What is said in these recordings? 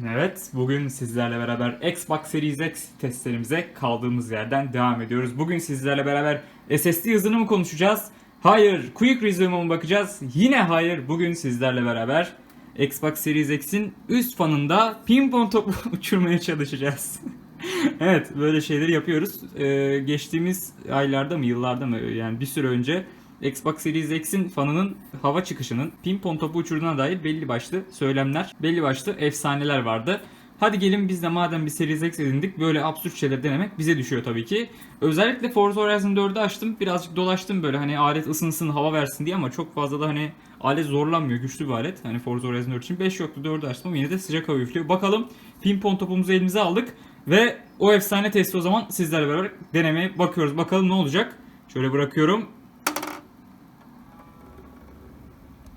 Evet, bugün sizlerle beraber Xbox Series X testlerimize kaldığımız yerden devam ediyoruz. Bugün sizlerle beraber SSD hızını mı konuşacağız? Hayır. Quick Resume'a mı bakacağız? Yine hayır. Bugün sizlerle beraber Xbox Series X'in üst fanında pimpon topu uçurmaya çalışacağız. evet, böyle şeyleri yapıyoruz. Ee, geçtiğimiz aylarda mı, yıllarda mı yani bir süre önce Xbox Series X'in fanının hava çıkışının pimpon topu uçurduğuna dair belli başlı söylemler, belli başlı efsaneler vardı. Hadi gelin biz de madem bir Series X edindik böyle absürt şeyler denemek bize düşüyor tabii ki. Özellikle Forza Horizon 4'ü açtım. Birazcık dolaştım böyle hani alet ısınsın hava versin diye ama çok fazla da hani alet zorlanmıyor. Güçlü bir alet. Hani Forza Horizon 4 için 5 yoktu 4'ü açtım ama yine de sıcak hava üflüyor. Bakalım pimpon topumuzu elimize aldık. Ve o efsane testi o zaman sizlerle beraber denemeye bakıyoruz. Bakalım ne olacak. Şöyle bırakıyorum.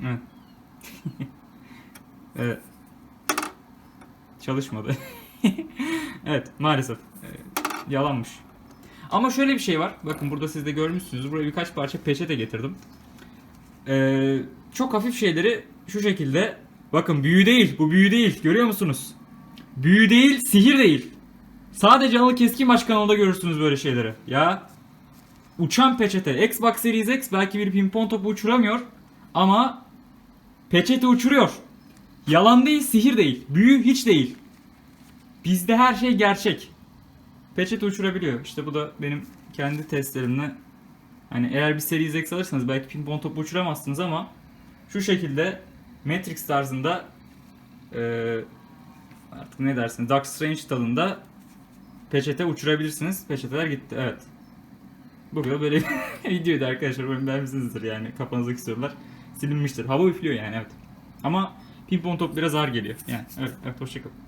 Evet. evet. Çalışmadı. evet maalesef. Ee, yalanmış. Ama şöyle bir şey var. Bakın burada siz de görmüşsünüz. Buraya birkaç parça peçete getirdim. Ee, çok hafif şeyleri şu şekilde. Bakın büyü değil. Bu büyü değil. Görüyor musunuz? Büyü değil, sihir değil. Sadece Anıl Keskin Baş kanalında görürsünüz böyle şeyleri. Ya uçan peçete. Xbox Series X belki bir pimpon topu uçuramıyor. Ama peçete uçuruyor. Yalan değil, sihir değil. Büyü hiç değil. Bizde her şey gerçek. Peçete uçurabiliyor. İşte bu da benim kendi testlerimle. Hani eğer bir Series X alırsanız belki pimpon topu uçuramazsınız ama şu şekilde Matrix tarzında eee, artık ne dersiniz Dark Strange tadında peçete uçurabilirsiniz. Peçeteler gitti. Evet. Bu da böyle videoydu arkadaşlar. Umarım beğenmişsinizdir yani. Kafanızdaki sorular silinmiştir. Hava üflüyor yani evet. Ama pimpon top biraz ağır geliyor. Yani evet, evet hoşçakalın.